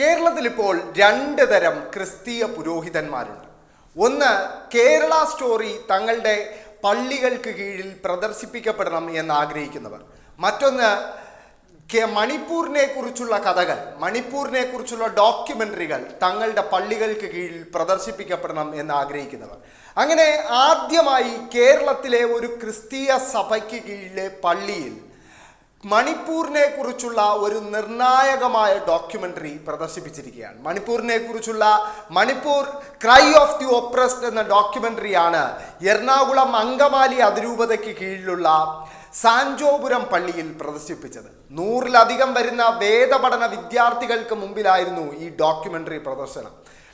കേരളത്തിൽ ഇപ്പോൾ രണ്ട് തരം ക്രിസ്തീയ പുരോഹിതന്മാരുണ്ട്. ഒന്ന് കേരള സ്റ്റോറി തങ്ങളുടെ പള്ളികൾക്ക് കീഴിൽ പ്രദർശിപ്പിക്കപ്പെടണം എന്ന് ആഗ്രഹിക്കുന്നവർ. മറ്റൊന്ന് മണിപ്പൂരിനെ കുറിച്ചുള്ള കഥകൾ മണിപ്പൂരിനെ കുറിച്ചുള്ള ഡോക്യുമെന്ററികൾ തങ്ങളുടെ പള്ളികൾക്ക് കീഴിൽ പ്രദർശിപ്പിക്കപ്പെടണം എന്ന് ആഗ്രഹിക്കുന്നവർ. അങ്ങനെ ആദ്യമായി കേരളത്തിലെ ഒരു ക്രിസ്തീയ സഭയ്ക്ക് കീഴിലെ പള്ളിയിൽ മണിപ്പൂരിനെ കുറിച്ചുള്ള ഒരു നിർണായകമായ ഡോക്യുമെന്ററി പ്രദർശിപ്പിച്ചിരിക്കുകയാണ്. മണിപ്പൂരിനെ കുറിച്ചുള്ള Manipur cry of the oppressed എന്ന ഡോക്യുമെന്ററിയാണ് എറണാകുളം അങ്കമാലി അതിരൂപതയ്ക്ക് കീഴിലുള്ള സാഞ്ചോപുരം പള്ളിയിൽ പ്രദർശിപ്പിച്ചത്. നൂറിലധികം വരുന്ന വേദപഠന വിദ്യാർത്ഥികൾക്ക് മുമ്പിലായിരുന്നു ഈ ഡോക്യുമെന്ററി പ്രദർശനം.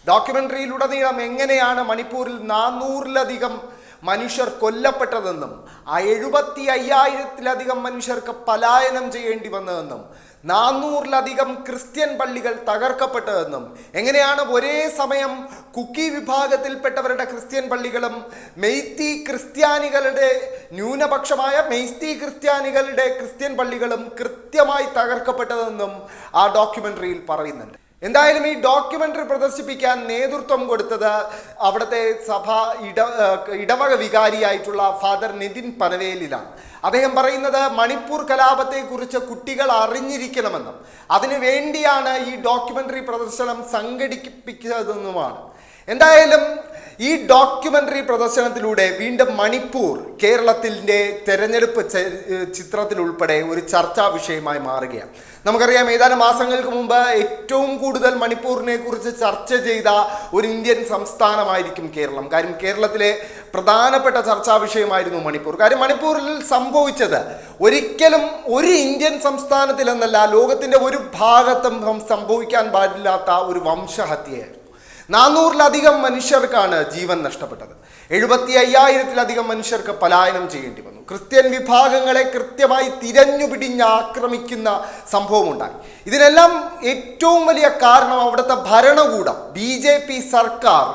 ഡോക്യുമെന്ററിയിലുടനീളം എങ്ങനെയാണ് മണിപ്പൂരിൽ നാനൂറിലധികം മനുഷ്യർ കൊല്ലപ്പെട്ടതെന്നും ആ എഴുപത്തി അയ്യായിരത്തിലധികം മനുഷ്യർക്ക് പലായനം ചെയ്യേണ്ടി വന്നതെന്നും നാനൂറിലധികം ക്രിസ്ത്യൻ പള്ളികൾ തകർക്കപ്പെട്ടതെന്നും എങ്ങനെയാണ് ഒരേ സമയം കുക്കി വിഭാഗത്തിൽപ്പെട്ടവരുടെ ക്രിസ്ത്യൻ പള്ളികളും മെയ്ത്തി ക്രിസ്ത്യാനികളുടെ ന്യൂനപക്ഷമായ മെയ്ത്തി ക്രിസ്ത്യാനികളുടെ ക്രിസ്ത്യൻ പള്ളികളും കൃത്യമായി തകർക്കപ്പെട്ടതെന്നും ആ ഡോക്യുമെന്ററിയിൽ പറയുന്നുണ്ട്. എന്തായാലും ഈ ഡോക്യുമെന്ററി പ്രദർശിപ്പിക്കാൻ നേതൃത്വം കൊടുത്തത് അവിടുത്തെ സഭ ഇട ഇടവക വികാരിയായിട്ടുള്ള ഫാദർ നിതിൻ പനവേലിലാണ്. അദ്ദേഹം പറയുന്നത് മണിപ്പൂർ കലാപത്തെക്കുറിച്ച് കുട്ടികൾ അറിഞ്ഞിരിക്കണമെന്നും അതിനു വേണ്ടിയാണ് ഈ ഡോക്യുമെന്ററി പ്രദർശനം സംഘടിപ്പിക്കുന്നതെന്നുമാണ് എന്തായാലും ഈ ഡോക്യുമെന്ററി പ്രദർശനത്തിലൂടെ വീണ്ടും മണിപ്പൂർ കേരളത്തിന്റെ തെരഞ്ഞെടുപ്പ് ചിത്രത്തിലുൾപ്പെടെ ഒരു ചർച്ചാ വിഷയമായി മാറുകയാണ്. നമുക്കറിയാം ഏതാനും മാസങ്ങൾക്ക് മുമ്പ് ഏറ്റവും കൂടുതൽ മണിപ്പൂരിനെ കുറിച്ച് ചർച്ച ചെയ്ത ഒരു ഇന്ത്യൻ സംസ്ഥാനമായിരിക്കും കേരളം. കാര്യം കേരളത്തിലെ പ്രധാനപ്പെട്ട ചർച്ചാ വിഷയമായിരുന്നു മണിപ്പൂർ. കാര്യം മണിപ്പൂരിൽ സംഭവിച്ചത് ഒരിക്കലും ഒരു ഇന്ത്യൻ സംസ്ഥാനത്തിലെന്നല്ല ലോകത്തിന്റെ ഒരു ഭാഗത്തും സംഭവിക്കാൻ പാടില്ലാത്ത ഒരു വംശഹത്യയായിരുന്നു. നാനൂറിലധികം മനുഷ്യർക്കാണ് ജീവൻ നഷ്ടപ്പെട്ടത്. എഴുപത്തി അയ്യായിരത്തിലധികം മനുഷ്യർക്ക് പലായനം ചെയ്യേണ്ടി വന്നു. ക്രിസ്ത്യൻ വിഭാഗങ്ങളെ കൃത്യമായി തിരഞ്ഞു പിടിഞ്ഞ് ആക്രമിക്കുന്ന സംഭവമുണ്ടായി. ഇതിനെല്ലാം ഏറ്റവും വലിയ കാരണം അവിടുത്തെ ഭരണകൂടം ബി ജെ പി സർക്കാർ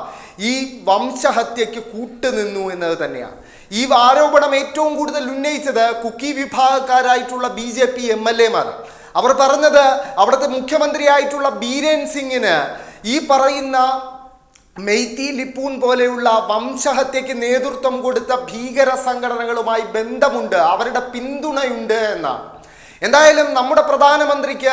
ഈ വംശഹത്യയ്ക്ക് കൂട്ടുനിന്നു എന്നത് തന്നെയാണ്. ഈ ആരോപണം ഏറ്റവും കൂടുതൽ ഉന്നയിച്ചത് Kuki വിഭാഗക്കാരായിട്ടുള്ള B J P M L എമാരാണ്. അവർ പറഞ്ഞത് അവിടുത്തെ മുഖ്യമന്ത്രിയായിട്ടുള്ള ബീരേൻ സിംഗിന് ഈ പറയുന്ന മെയ്തി ലിപ്പൂൺ പോലെയുള്ള വംശഹത്യക്ക് നേതൃത്വം കൊടുത്ത ഭീകര സംഘടനകളുമായി ബന്ധമുണ്ട്. അവരുടെ പിന്തുണയുണ്ട് എന്നാണ് എന്തായാലും നമ്മുടെ പ്രധാനമന്ത്രിക്ക്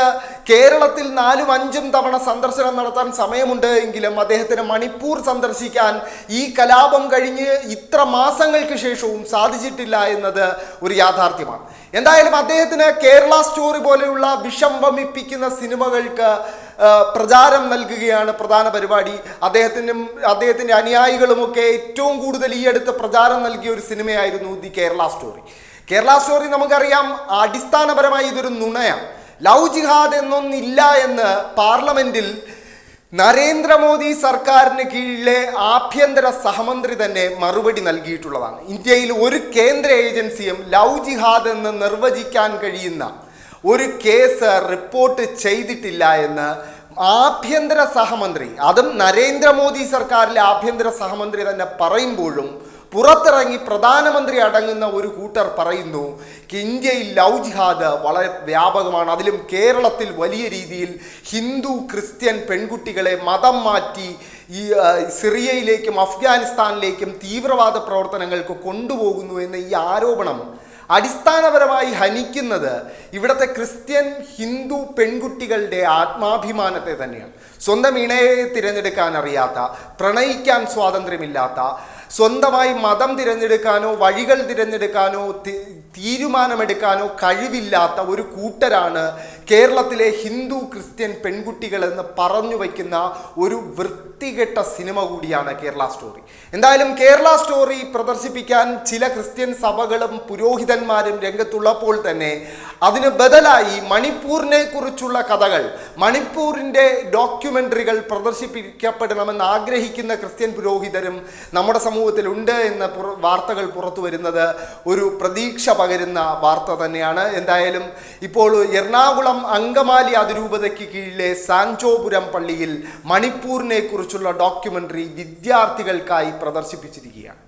കേരളത്തിൽ നാലും അഞ്ചും തവണ സന്ദർശനം നടത്താൻ സമയമുണ്ട് എങ്കിലും അദ്ദേഹത്തിന് മണിപ്പൂർ സന്ദർശിക്കാൻ ഈ കലാപം കഴിഞ്ഞ് ഇത്ര മാസങ്ങൾക്ക് ശേഷവും സാധിച്ചിട്ടില്ല എന്നത് ഒരു യാഥാർത്ഥ്യമാണ്. എന്തായാലും അദ്ദേഹത്തിന് കേരള സ്റ്റോറി പോലെയുള്ള വിഷം വമിപ്പിക്കുന്ന സിനിമകൾക്ക് പ്രചാരം നൽകുകയാണ് പ്രധാന പരിപാടി. അദ്ദേഹത്തിനും അദ്ദേഹത്തിന്റെ അനുയായികളുമൊക്കെ ഏറ്റവും കൂടുതൽ ഈ അടുത്ത് പ്രചാരം നൽകിയ ഒരു സിനിമയായിരുന്നു the Kerala story. Kerala story നമുക്കറിയാം അടിസ്ഥാനപരമായി ഇതൊരു നുണയാണ്. ലവ് ജിഹാദ് എന്നൊന്നില്ല എന്ന് പാർലമെന്റിൽ നരേന്ദ്രമോദി സർക്കാരിന് കീഴിലെ ആഭ്യന്തര സഹമന്ത്രി തന്നെ മറുപടി നൽകിയിട്ടുള്ളതാണ്. ഇന്ത്യയിൽ ഒരു കേന്ദ്ര ഏജൻസിയും ലവ് ജിഹാദ് എന്ന് നിർവചിക്കാൻ കഴിയുന്ന ഒരു കേസ് റിപ്പോർട്ട് ചെയ്തിട്ടില്ല എന്ന് ആഭ്യന്തര സഹമന്ത്രി അതും നരേന്ദ്രമോദി സർക്കാരിലെ ആഭ്യന്തര സഹമന്ത്രി തന്നെ പറയുമ്പോഴും പുറത്തിറങ്ങി പ്രധാനമന്ത്രി അടങ്ങുന്ന ഒരു കൂട്ടർ പറയുന്നു ഇന്ത്യയിൽ ലവ് ജിഹാദ് വളരെ വ്യാപകമാണ്. അതിലും കേരളത്തിൽ വലിയ രീതിയിൽ ഹിന്ദു ക്രിസ്ത്യൻ പെൺകുട്ടികളെ മതം മാറ്റി ഈ സിറിയയിലേക്കും അഫ്ഗാനിസ്ഥാനിലേക്കും തീവ്രവാദ പ്രവർത്തനങ്ങൾക്ക് കൊണ്ടുപോകുന്നു എന്ന ഈ ആരോപണം അടിസ്ഥാനപരമായി ഹനിക്കുന്നത് ഇവിടുത്തെ ക്രിസ്ത്യൻ ഹിന്ദു പെൺകുട്ടികളുടെ ആത്മാഭിമാനത്തെ തന്നെയാണ്. സ്വന്തം ഇണയെ തിരഞ്ഞെടുക്കാൻ അറിയാത്ത പ്രണയിക്കാൻ സ്വാതന്ത്ര്യമില്ലാത്ത സ്വന്തമായി മതം തിരഞ്ഞെടുക്കാനോ വഴികൾ തിരഞ്ഞെടുക്കാനോ തീരുമാനമെടുക്കാനോ കഴിവില്ലാത്ത ഒരു കൂട്ടരാണ് കേരളത്തിലെ ഹിന്ദു ക്രിസ്ത്യൻ പെൺകുട്ടികൾ എന്ന് പറഞ്ഞു വയ്ക്കുന്ന ഒരു വൃത്തികെട്ട സിനിമ കൂടിയാണ് കേരള സ്റ്റോറി. എന്തായാലും കേരള സ്റ്റോറി പ്രദർശിപ്പിക്കാൻ ചില ക്രിസ്ത്യൻ സഭകളും പുരോഹിതന്മാരും രംഗത്തുള്ളപ്പോൾ തന്നെ അതിന് ബദലായി മണിപ്പൂരിനെ കുറിച്ചുള്ള കഥകൾ മണിപ്പൂരിന്റെ ഡോക്യുമെന്ററികൾ പ്രദർശിപ്പിക്കപ്പെടണമെന്ന് ആഗ്രഹിക്കുന്ന ക്രിസ്ത്യൻ പുരോഹിതരും നമ്മുടെ സമൂഹത്തിലുണ്ട് എന്ന വാർത്തകൾ പുറത്തു വരുന്നത് ഒരു പ്രതീക്ഷ പകരുന്ന വാർത്ത തന്നെയാണ്. എന്തായാലും ഇപ്പോൾ എറണാകുളം അങ്കമാലി അതിരൂപതയ്ക്ക് കീഴിലെ സാഞ്ചോപുരം പള്ളിയിൽ മണിപ്പൂരിനെ കുറിച്ചുള്ള ഡോക്യുമെന്ററി വിദ്യാർത്ഥികൾക്കായി പ്രദർശിപ്പിച്ചിരിക്കുകയാണ്.